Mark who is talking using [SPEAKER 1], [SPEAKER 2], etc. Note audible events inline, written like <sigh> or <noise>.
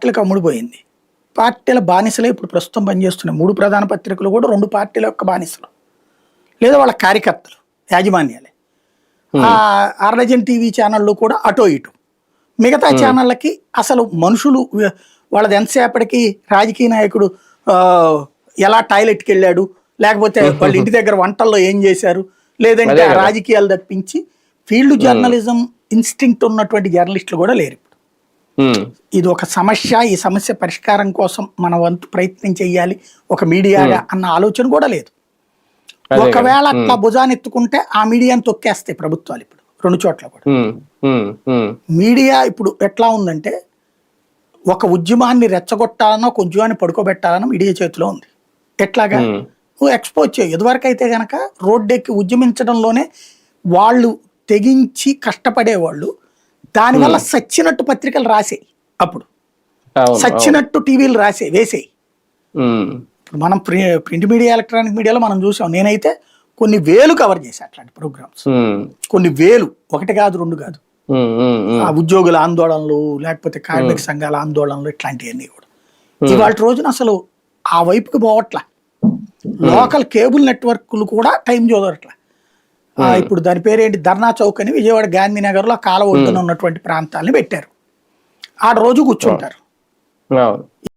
[SPEAKER 1] పార్టీలకు అమ్ముడుపోయింది. పార్టీల బానిసలే ఇప్పుడు ప్రస్తుతం పనిచేస్తున్నాయి మూడు ప్రధాన పత్రికలు కూడా రెండు పార్టీల యొక్క బానిసలు. లేదా వాళ్ళ కార్యకర్తలు యాజమాన్యాలే. ఆ అర్నజన్ టీవీ ఛానళ్ళు కూడా అటో ఇటు. మిగతా ఛానళ్ళకి అసలు మనుషులు వాళ్ళది ఎంతసేపటికి రాజకీయ నాయకుడు ఎలా టాయిలెట్కి వెళ్ళాడు లేకపోతే <laughs> వాళ్ళ ఇంటి దగ్గర వంటల్లో ఏం చేశారు లేదంటే. రాజకీయాలు తప్పించి ఫీల్డ్ జర్నలిజం ఇన్స్టింక్ట్ ఉన్నటువంటి జర్నలిస్టులు కూడా లేరు ఇది ఒక సమస్య ఈ సమస్య పరిష్కారం కోసం మన వంతు ప్రయత్నం చేయాలి ఒక మీడియాగా అన్న ఆలోచన కూడా లేదు. ఒకవేళ అట్లా భుజాన్ని ఎత్తుకుంటే ఆ మీడియాని తొక్కేస్తాయి ప్రభుత్వాలు ఇప్పుడు రెండు చోట్ల కూడా. మీడియా ఇప్పుడు ఎట్లా ఉందంటే ఒక ఉద్యమాన్ని రెచ్చగొట్టాలనో ఒక ఉద్యమాన్ని పడుకోబెట్టాలనో మీడియా చేతిలో ఉంది. ఎట్లాగా? నువ్వు ఎక్స్పోజ్ చేయవు ఇదివరకు అయితే గనక రోడ్డెక్కి ఉద్యమించడంలోనే వాళ్ళు తెగించి కష్టపడేవాళ్ళు దానివల్ల సచ్చినట్టు పత్రికలు రాసేయి. అప్పుడు. సచ్చినట్టు టీవీలు రాసే వేసేయి. ఇప్పుడు మనం ప్రి ప్రింట్ మీడియా ఎలక్ట్రానిక్ మీడియాలో మనం చూసాం. నేనైతే కొన్ని వేలు కవర్ చేశాను అట్లాంటి ప్రోగ్రామ్స్. కొన్ని వేలు ఒకటి కాదు రెండు కాదు. ఆ ఉద్యోగుల ఆందోళనలు లేకపోతే కార్మిక సంఘాల ఆందోళనలు ఇట్లాంటివన్నీ కూడా. ఇవాళ రోజున అసలు ఆ వైపుకి పోవట్లా. లోకల్ కేబుల్ నెట్వర్క్లు కూడా టైం చూడట్లా. ఇప్పుడు దాని పేరేంటి? ధర్నా చౌక్ అని విజయవాడ గాంధీనగర్లో కాల ఒడ్డున ఉన్నటువంటి ప్రాంతాలని పెట్టారు. ఆ రోజు కూర్చుంటారు.